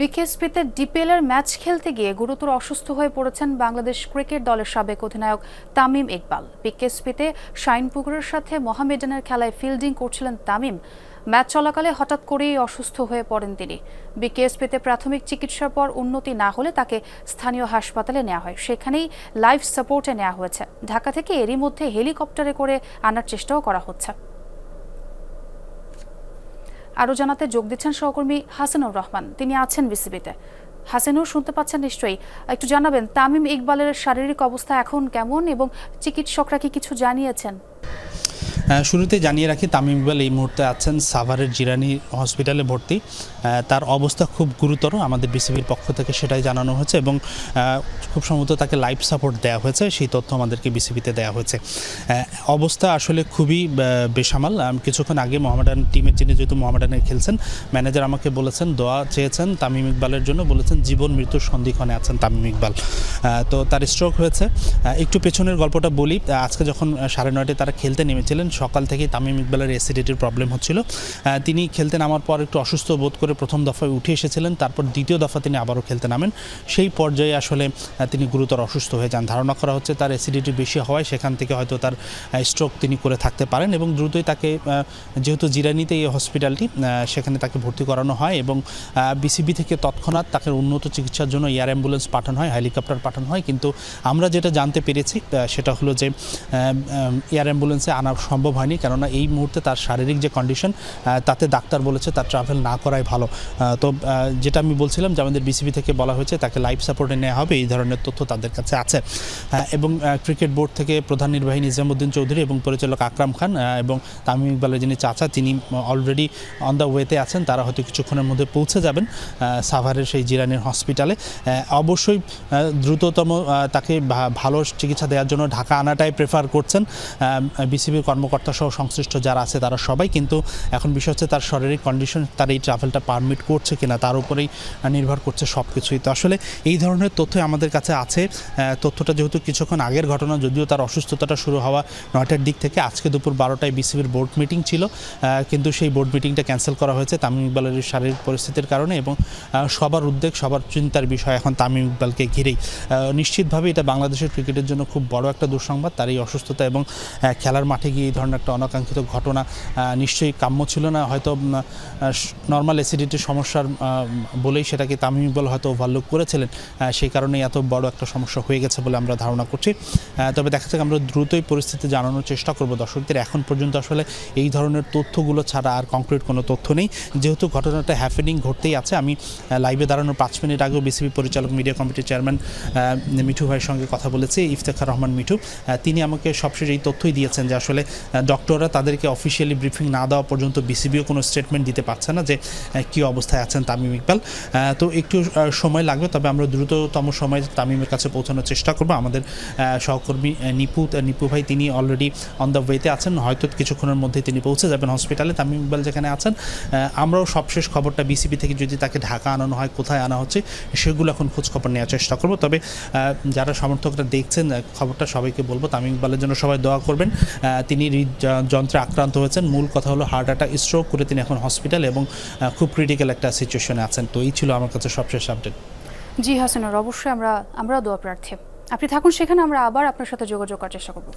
বিকেএসপিতে ডিপিএলের match খেলতে গিয়ে গুরুতর অসুস্থ হয়ে পড়েছেন বাংলাদেশ ক্রিকেট দলের সাবেক অধিনায়ক তামিম ইকবাল। বিকেএসপিতে শাইনপুকুরের সাথে মোহামেডানের খেলায় ফিল্ডিং করছিলেন তামিম। ম্যাচ চলাকালে হঠাৎ করেই অসুস্থ হয়ে পড়েন তিনি। বিকেএসপিতে প্রাথমিক চিকিৎসার পর উন্নতি না হলে তাকে স্থানীয় হাসপাতালে নেওয়া হয়। সেখানেই লাইফ সাপোর্টে নেওয়া হয়েছে। ঢাকা থেকে এরই মধ্যে হেলিকপ্টারে করে আনার চেষ্টাও করা হচ্ছে। আরও জানাতে যোগ দিচ্ছেন সহকর্মী হাসানুর রহমান। তিনি আছেন বিসিবিতে। হাসানুর শুনতে পাচ্ছেন নিশ্চয়ই। একটু জানাবেন, তামিম ইকবালের শারীরিক অবস্থা এখন কেমন এবং চিকিৎসকরা কি কিছু জানিয়েছেন? শুরুতে জানিয়ে রাখি, তামিম ইকবাল এই মুহূর্তে আছেন সাভারের জিরানি হসপিটালে ভর্তি। তার অবস্থা খুব গুরুতর, আমাদের বিসিবির পক্ষ থেকে সেটাই জানানো হয়েছে এবং খুব সম্ভবত তাকে লাইফ সাপোর্ট দেওয়া হয়েছে, সেই তথ্য আমাদেরকে বিসিবিতে দেওয়া হয়েছে। অবস্থা আসলে খুবই বেসামাল। কিছুক্ষণ আগে মোহামেডান টিমের যিনি যেহেতু মোহামেডানে খেলছেন, ম্যানেজার আমাকে বলেছেন, দোয়া চেয়েছেন তামিম ইকবালের জন্য, বলেছেন জীবন মৃত্যুর সন্ধিক্ষণে আছেন তামিম ইকবাল। তো তার স্ট্রোক হয়েছে। একটু পেছনের গল্পটা বলি। আজকে যখন সাড়ে নয়টায় তারা খেলতে নেমেছিলেন সকাল থেকেই তামিম ইকবালের অ্যাসিডিটির প্রবলেম হচ্ছিল। তিনি খেলতে নামার পর একটু অসুস্থ বোধ করে প্রথম দফায় উঠে এসেছিলেন, তারপর দ্বিতীয় দফা তিনি আবারও খেলতে নামেন। সেই পর্যায়ে আসলে তিনি গুরুতর অসুস্থ হয়ে যান। ধারণা করা হচ্ছে তার অ্যাসিডিটি বেশি হওয়ায় সেখান থেকে হয়তো তার স্ট্রোক তিনি করে থাকতে পারেন এবং দ্রুতই তাকে যেহেতু জিরানিতে এই হসপিটালটি সেখানে তাকে ভর্তি করানো হয় এবং বিসিবি থেকে তৎক্ষণাৎ তাকে উন্নত চিকিৎসার জন্য এয়ার অ্যাম্বুলেন্স পাঠানো হয়, হেলিকপ্টার পাঠানো হয়। কিন্তু আমরা যেটা জানতে পেরেছি সেটা হলো যে এয়ার অ্যাম্বুলেন্সে আনা সম্ভব হয়নি। কেননা এই মুহূর্তে তার শারীরিক যে কন্ডিশন তাতে ডাক্তার বলেছে তার ট্রাভেল না করাই ভালো। তো যেটা আমি বলছিলাম যে আমাদের বিসিবি থেকে বলা হয়েছে তাকে লাইফ সাপোর্টে নেওয়া হবে, এই ধরনের তথ্য তাদের কাছে আছে। এবং ক্রিকেট বোর্ড থেকে প্রধান নির্বাহী নিজামুদ্দিন চৌধুরী এবং পরিচালক আকরাম খান এবং তামিম ইকবালের যিনি চাচা, তিনি অলরেডি অন দ্য ওয়েতে আছেন, তারা হয়তো কিছুক্ষণের মধ্যে পৌঁছে যাবেন সাভারের সেই জিরানির হসপিটালে অবশ্যই দ্রুততম তাকে ভালো চিকিৎসা দেওয়ার জন্য ঢাকা আনাটাই প্রেফার করছেন বিসিবির কর্মকর্তা সহ সংশ্লিষ্ট যারা আছে তারা সবাই কিন্তু এখন বিষয় হচ্ছে তার শারীরিক কন্ডিশন তার এই ট্রাভেলটা পারমিট করছে কিনা, তার উপরেই নির্ভর করছে সব কিছুই তো আসলে এই ধরনের তথ্য আমাদের কাছে আছে। তথ্যটা যেহেতু কিছুক্ষণ আগের ঘটনা, যদিও তার অসুস্থতাটা শুরু হওয়া নয়টার দিক থেকে, আজকে দুপুর বারোটায় বিসিবির বোর্ড মিটিং ছিল। কিন্তু সেই বোর্ড মিটিংটা ক্যান্সেল করা হয়েছে তামিম ইকবালের শারীরিক পরিস্থিতির কারণে এবং সবার উদ্বেগ, সবার চিন্তার বিষয় এখন তামিম ইকবালকে ঘিরেই। নিশ্চিতভাবে এটা বাংলাদেশের ক্রিকেটের জন্য খুব বড় একটা দুঃসংবাদ, তার এই অসুস্থতা এবং খেলার মাঠে গিয়ে এই ধরনের একটা অনাকাঙ্ক্ষিত ঘটনা নিশ্চয়ই কাম্য ছিল না। হয়তো নর্মাল অ্যাসিডিটির সমস্যার বলেই সেটাকে তামিম ইকবাল হয়তো ওভারলুক করেছিলেন। সেই কারণেই এত বড় একটা সমস্যা হয়ে গেছে বলে আমরা ধারণা করছি। তবে দেখা যাক, আমরা দ্রুতই পরিস্থিতি জানানোর চেষ্টা করব। দর্শকদের এখন পর্যন্ত আসলে এই ধরনের তথ্যগুলো ছাড়া আর কংক্রিট কোনো তথ্য নেই। যেহেতু ঘটনাটা হ্যাপেনিং ঘটতেই আছে, আমি লাইভে দাঁড়ানোর পাঁচ মিনিট আগেও বিসিবি পরিচালক মিডিয়া কমিটির চেয়ারম্যান মিঠু ভাইয়ের সঙ্গে কথা বলেছি, ইফতেখার রহমান মিঠু। তিনি আমাকে সবশেষ এই তথ্যই দিয়েছেন যে আসলে ডক্টররা তাদেরকে অফিসিয়ালি ব্রিফিং না দেওয়া পর্যন্ত বিসিবিও কোনো স্টেটমেন্ট দিতে পারছে না যে কী অবস্থায় আছেন তামিম ইকবাল। তো একটু সময় লাগবে, তবে আমরা দ্রুততম সময়ে তামিমের কাছে পৌঁছানোর চেষ্টা করব। আমাদের সহকর্মী নিপু নিপু ভাই তিনি অলরেডি অন দ্য ওয়েতে আছেন। হয়তো কিছুক্ষণের মধ্যে তিনি পৌঁছে যাবেন হসপিটালে তামিম ইকবাল যেখানে আছেন আমরাও সবশেষ খবরটা বিসিবি থেকে যদি তাকে ঢাকা আনানো হয়, কোথায় আনা হচ্ছে, সেগুলো এখন খোঁজখবর নেওয়ার চেষ্টা করব। তবে যারা সমর্থকরা দেখছেন খবরটা সবাইকে বলব, তামিম ইকবালের জন্য সবাই দোয়া করবেন। তিনি যন্ত্রে আক্রান্ত হয়েছেন, মূল কথা হলো হার্ট অ্যাটাক স্ট্রোক করে তিনি এখন হসপিটাল এবং খুব ক্রিটিক্যাল একটা সিচুয়েশনে আছেন। তো এই ছিল আমার কাছে সবশেষ আপডেট জি, হাসানুর, অবশ্যই আমরা আমরা দোয়া প্রার্থী। আপনি থাকুন, সেখানে আমরা আবার আপনার সাথে যোগাযোগ করার চেষ্টা করব।